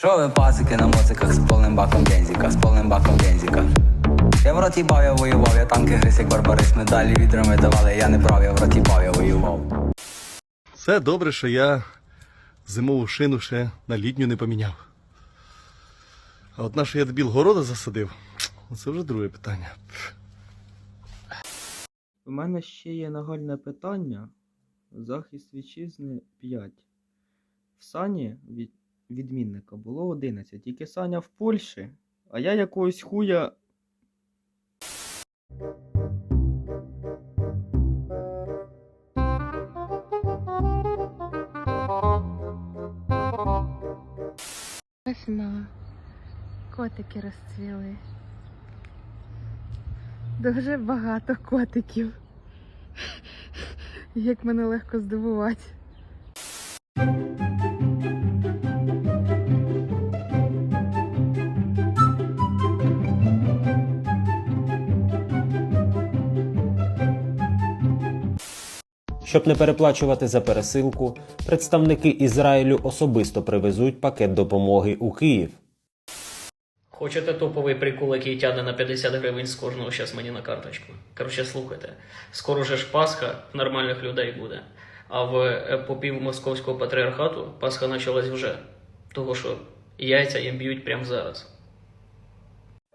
Що ви пасики на моциках з повним баком бензика, з повним баком бензика? Я в роті бав, я воював, я танки гриз, як барбарис, медалі відрами давали, я не брав, я в роті бав, я воював. Це добре, що я зимову шину ще на літню не поміняв. А от на що я дебіл города засадив, це вже друге питання. У мене ще є нагальне питання. Захист вітчизни 5. В Сані від відмінника було 11. Тільки Саня в Польщі, а я якогось хуя. Весна. Котики розцвіли. Дуже багато котиків. Як мене легко здивувати. Щоб не переплачувати за пересилку, представники Ізраїлю особисто привезуть пакет допомоги у Київ. Хочете топовий прикол, який тягне на 50 гривень з кожного щас мені на карточку. Коротше, слухайте, скоро же ж Пасха нормальних людей буде. А в епопів московського патріархату Пасха почалась вже. Того що яйця їм б'ють прямо зараз.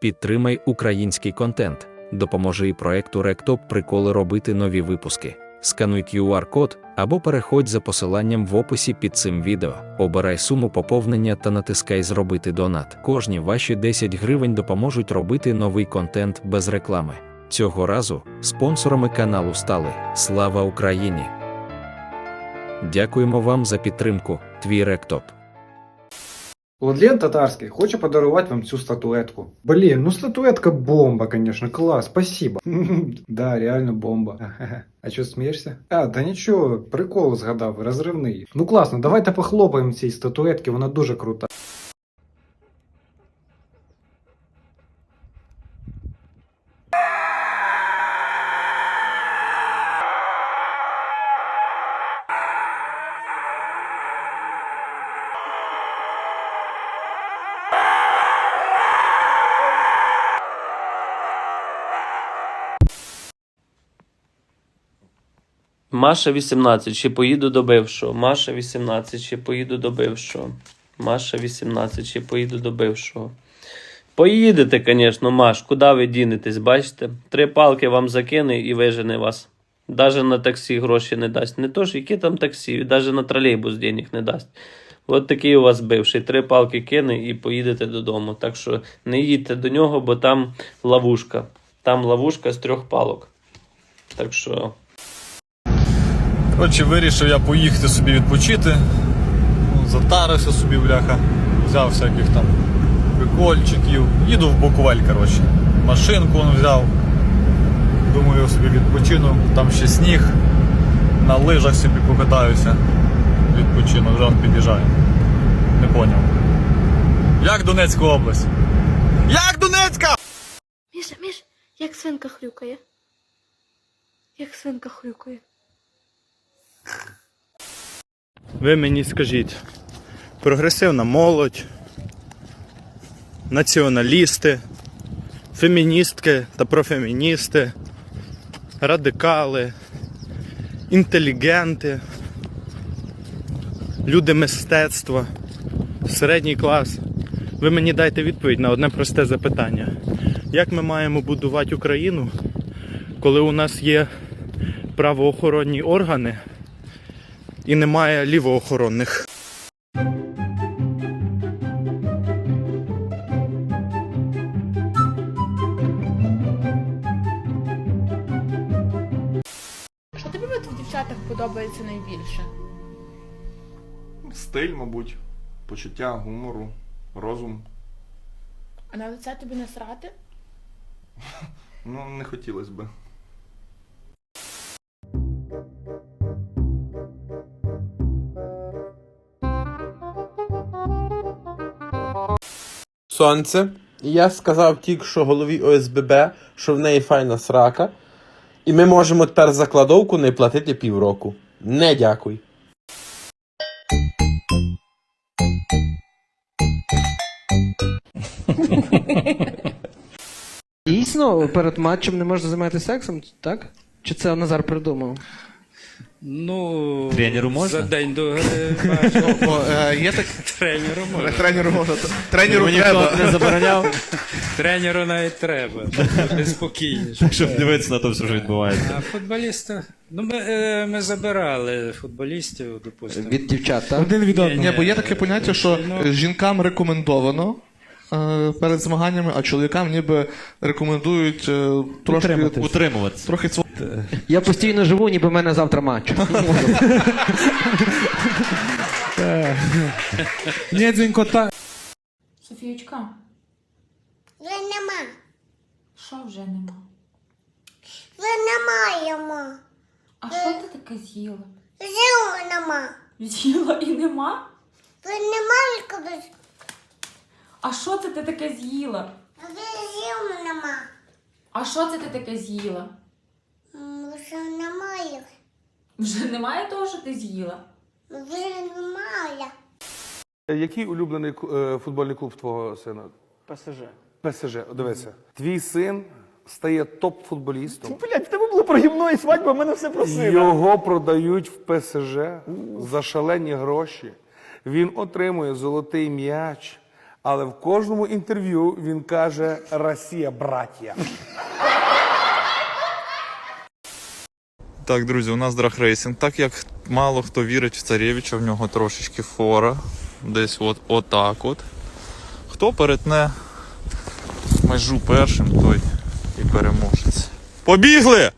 Підтримай український контент. Допоможи проекту Ректоп приколи робити нові випуски. Скануй QR-код або переходь за посиланням в описі під цим відео. Обирай суму поповнення та натискай Зробити донат. Кожні ваші 10 гривень допоможуть робити новий контент без реклами. Цього разу спонсорами каналу стали Слава Україні! Дякуємо вам за підтримку. Твій Ректоп. Владлен Татарский хоче подарувати вам цю статуетку. Блін, ну статуетка бомба, конечно, клас, спасибо. Да, реально бомба. А что смієшся? А, да нічого, прикол згадав, розривний. Ну класно, давайте похлопаємо цій статуетці, вона дуже крута. Маша 18, ще поїду до бившого. Маша 18, ще поїду до бившого. Маша 18, ще поїду до бившого. Поїдете, звісно, Маш, куди ви дінетесь, бачите? Три палки вам закине і вижене вас. Даже на таксі гроші не дасть. Не то ж, які там таксі, навіть на тролейбус денег не дасть. От такий у вас бивший. Три палки кине і поїдете додому. Так що не їдьте до нього, бо там ловушка. Там ловушка з трьох палок. Так що. Коротше, вирішив я поїхати собі відпочити. Ну, Затарився собі, бляха. Взяв всяких там прикольчиків. Їду в Буковель, коротше. Машинку он взяв. Думаю, собі відпочину. Там ще сніг. На лижах собі покатаюся. Відпочину, вже он під'їжджає. Не поняв. Як Донецька область? Як Донецька? Міша, Міш, як свинка хрюкає. Як свинка хрюкає. Ви мені скажіть, прогресивна молодь, націоналісти, феміністки та профеміністи, радикали, інтелігенти, люди мистецтва, середній клас. Ви мені дайте відповідь на одне просте запитання. Як ми маємо будувати Україну, коли у нас є правоохоронні органи? І немає лівоохоронних. Що тобі в дівчатах подобається найбільше? Стиль, мабуть, почуття гумору, розум. А на лице тобі не срати? Ну, не хотілося би. Сонце. І я сказав тільки що голові ОСББ, що в неї файна срака. І ми можемо тепер за кладовку не платити півроку. Не дякуй. Дійсно, перед матчем не можна займатися сексом, так? Чи це Назар придумав? Ну, Тренеру можна? За день до гри матчу. Є так Тренеру можна. тренеру можна. Тренеру Мені ніхто не забороняв. Тренеру навіть треба. Бути спокійніше. Щоб дивитися на те, що відбувається. А футболіста? Ну, ми, е, ми забирали футболістів, допустимо. Від дівчат, так? Один від одного. Ні, бо є таке поняття, що Ну. е, жінкам рекомендовано е, перед змаганнями, а чоловікам ніби рекомендують е, трошки Утримуватися. трохи цво- Я постійно живу, ніби в мене завтра матч. Ні, дзвінко, та... Софіючка, Вже нема. що вже нема? Вже немаємо. А що ти таке з'їла? Вже нема. З'їла і нема? Вже немає коли. А що це ти таке з'їла? Нема. А що це ти таке з'їла? Вже немає. Вже немає того, що ти з'їла? Вже немає. Який улюблений е, футбольний клуб твого сина? ПСЖ. ПСЖ. Дивися. Твій син стає топ-футболістом. Блять, в тебе було про гімно і свадьба, мене все просили. Його продають в ПСЖ за шалені гроші. Він отримує золотий м'яч, але в кожному інтерв'ю він каже Росія, браття. Так, друзі, у нас драгрейсинг. Так як мало хто вірить в царєвича, в нього трошечки фора. Десь от отак от. Хто перетне межу першим, той і переможець. Побігли!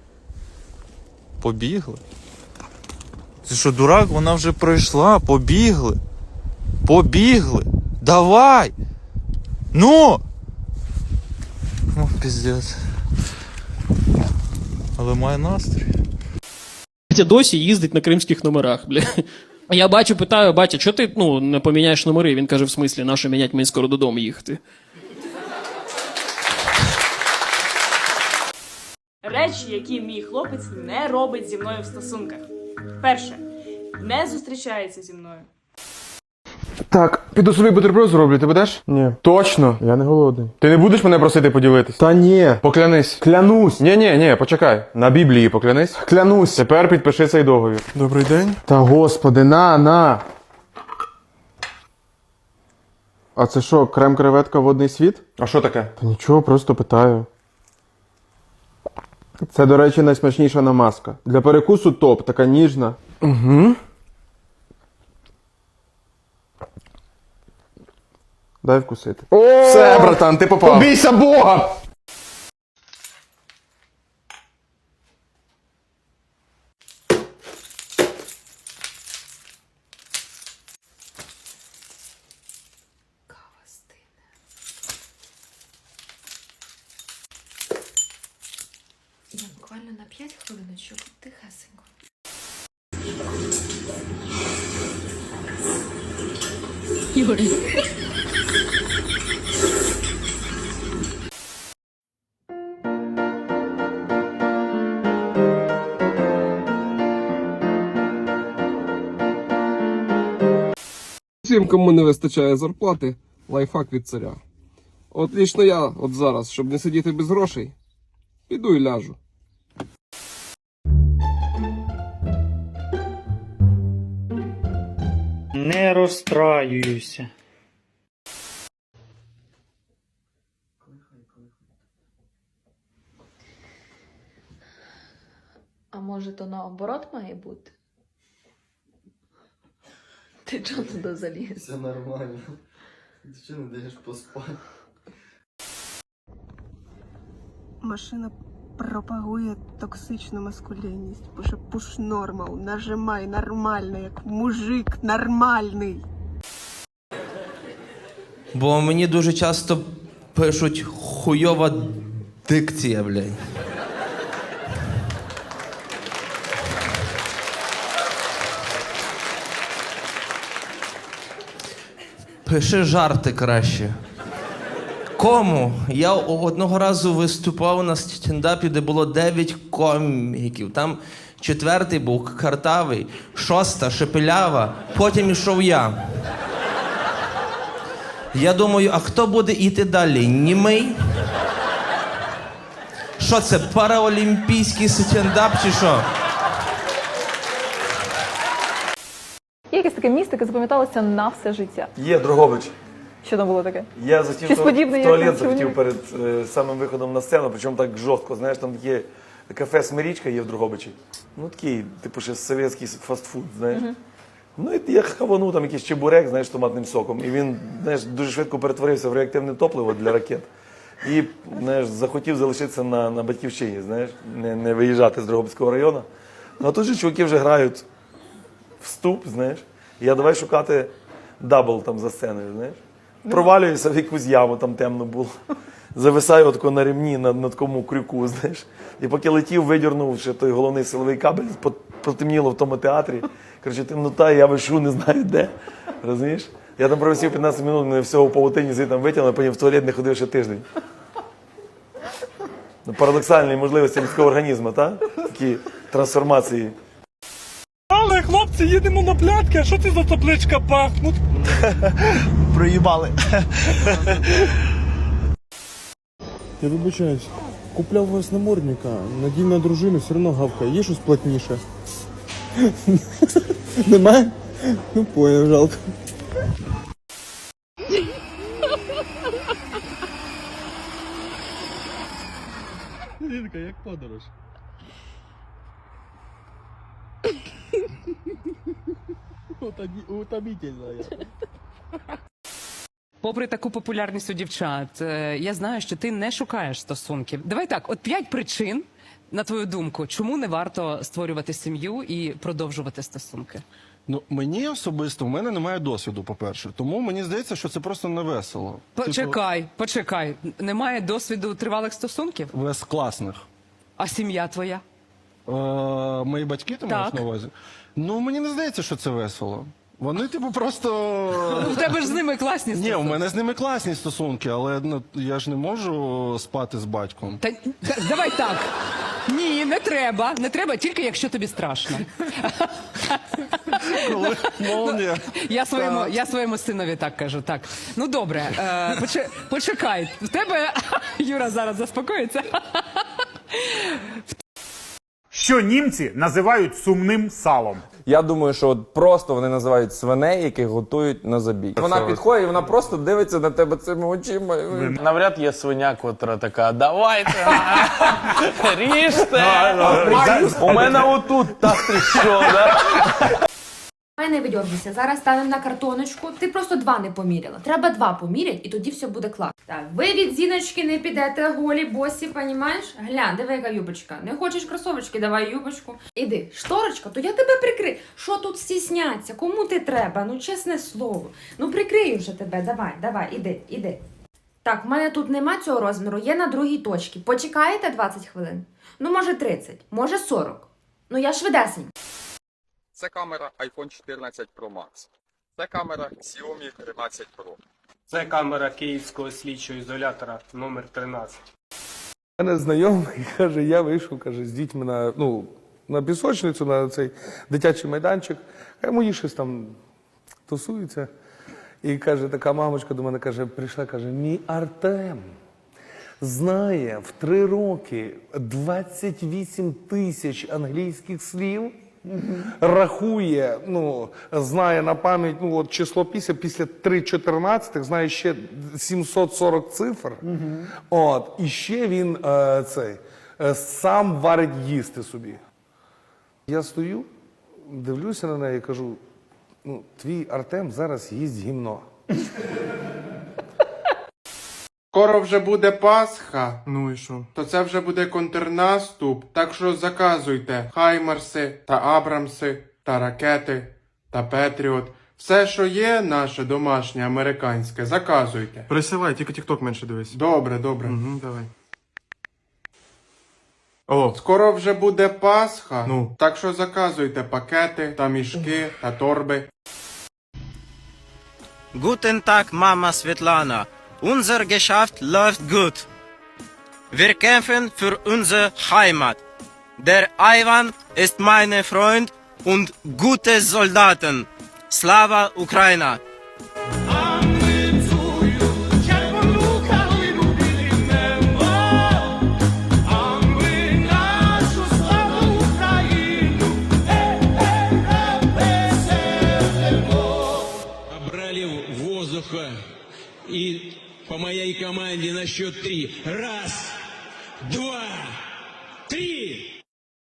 Побігли? Ти що, дурак, вона вже пройшла, побігли. Побігли. Давай! Ну! Ну, піздець. Але має настрій. досі їздить на кримських номерах, бля. Я бачу, питаю, батя, чого ти ну, не поміняєш номери? Він каже, в смислі, нащо міняти, мені скоро додому їхати. Речі, які мій хлопець не робить зі мною в стосунках. Перше, не зустрічається зі мною. Так, піду собі бутерброд зроблю, ти будеш? Ні. Точно? Я не голодний. Ти не будеш мене просити поділитись? Та ні. Поклянись. Клянусь. Ні, ні, ні, почекай. На Біблії поклянись. Клянусь. Тепер підпиши цей договір. Добрий день. Та господи, на, на. А це що, крем креветка водний світ? А що таке? Та нічого, просто питаю. Це, до речі, найсмачніша намазка. Для перекусу топ, така ніжна. Угу. Дай вкусити. Все, братан, ти попав. Побійся Бога! Кава стине. Я буквально на 5 хвилиночок тихесенько. Юрій. Всім, кому не вистачає зарплати, лайфхак від царя. От лічно я, от зараз, щоб не сидіти без грошей, піду і ляжу. Не розстраююся. А може, то наоборот має бути? Ти чого туди заліз? Все нормально. Ти чого не даєш поспати? Машина пропагує токсичну маскулінність. Пише пуш нормал, нажимай нормально, як мужик нормальний. Бо мені дуже часто пишуть хуйова дикція, блядь. Пиши жарти краще. Кому? Я одного разу виступав на стендапі, де було 9 коміків. Там четвертий був картавий, шоста шепелява, потім ішов я. Я думаю, а хто буде йти далі? Німий? Що це, параолімпійський стендап чи що? Є якесь таке місце, яке запам'яталося на все життя. Є Дрогобич. Що там було таке? Я захотів Щось в подібне, в як туалет захотів перед е, самим виходом на сцену, причому так жорстко. Знаєш, там є кафе Смирічка є в Дрогобичі. Ну такий, типу, ще совєтський фастфуд, знаєш. Ну і я хаванув там якийсь чебурек, знаєш, з томатним соком. І він, знаєш, дуже швидко перетворився в реактивне топливо для ракет. І знаєш, захотів залишитися на, на батьківщині, знаєш, не, не виїжджати з Дрогобицького району. Ну а тут же чуваки вже грають вступ, знаєш. Я давай шукати дабл там за сценою, знаєш. Провалююся в якусь яму, там темно було. Зависаю отако на ремні на, на такому крюку, знаєш. І поки летів, видірнув ще той головний силовий кабель, потемніло в тому театрі. Коротше, темнота, я вишу, не знаю де. Розумієш? Я там провисів 15 минут, мене всього в павутині звідти витягнули, потім в туалет не ходив ще тиждень. Ну, Парадоксальні можливості людського організму, так? Такі трансформації. Хлопці, їдемо на плятки, а що це за табличка пахнуть? Проїбали. Я вибачаюсь, купляв вас намордника, надій на дружину, все одно гавкає. Є щось плотніше? Немає? Ну поняв, жалко. Лінка, як подорож? Утомительно. Попри таку популярність у дівчат, е, я знаю, що ти не шукаєш стосунків. Давай так, от п'ять причин, на твою думку, чому не варто створювати сім'ю і продовжувати стосунки. Ну, мені особисто, в мене немає досвіду, по-перше. Тому мені здається, що це просто не весело. Почекай, почекай. Немає досвіду тривалих стосунків? Типу, без класних. А сім'я твоя? Е, мої батьки ти маєш на увазі? Ну, мені не здається, що це весело. Вони, типу, просто. У тебе ж з ними класні стосунки. Ні, у мене з ними класні стосунки, але ну, я ж не можу спати з батьком. Та, та давай так. Ні, не треба. Не треба, тільки якщо тобі страшно. Коли молния. Я своєму, я своєму синові так кажу. Так. Ну добре, е, поче- почекай. В тебе Юра зараз заспокоїться. Що німці називають сумним салом? Я думаю, що от просто вони називають свиней, яких готують на забій. Вона підходить, і вона просто дивиться на тебе цими очима. Навряд є свиня, котра така, давайте, ріжте. У мене отут та що да? Давай не видьоргуйся. Зараз станемо на картоночку. Ти просто два не поміряла. Треба два поміряти, і тоді все буде класно. Так, ви від зіночки не підете голі, босі, понімаєш? Глянь, диви, яка юбочка. Не хочеш кросовочки, давай юбочку. Іди, шторочка, то я тебе прикрию. Що тут стісняться? Кому ти треба? Ну, чесне слово. Ну прикрию вже тебе. Давай, давай, іди, іди. Так, в мене тут нема цього розміру, є на другій точці. Почекаєте 20 хвилин? Ну, може 30, може 40. Ну я швидесенько. Це камера iPhone 14 Pro Max. Це камера Xiaomi 13 Pro. Це камера київського слідчого ізолятора номер 13. У мене знайомий каже, я вийшов каже, з дітьми на, ну, на пісочницю, на цей дитячий майданчик. А йому щось там тусується. І каже, така мамочка до мене каже, прийшла, каже, мій Артем знає в три роки 28 тисяч англійських слів. Рахує, ну, знає на пам'ять ну, от число після, після 3.14, знає ще 740 цифр. От, і ще він е, цей, е, сам варить їсти собі. Я стою, дивлюся на неї і кажу: ну, твій Артем зараз їсть гімно. Скоро вже буде Пасха. Ну і що? То це вже буде контрнаступ. Так що заказуйте Хаймарси та Абрамси та ракети та Петріот. Все, що є, наше домашнє американське, заказуйте. Присилай, тільки тікток менше дивись. Добре, добре. Угу, давай. О. Скоро вже буде Пасха. Ну. Так що заказуйте пакети та мішки та торби. Guten Tag, Mama Svetlana. Unser Geschäft läuft gut. Wir kämpfen für unsere Heimat. Der Ivan ist mein Freund und gute Soldaten. Slava Ukraina! Команде на счет три. Раз, два.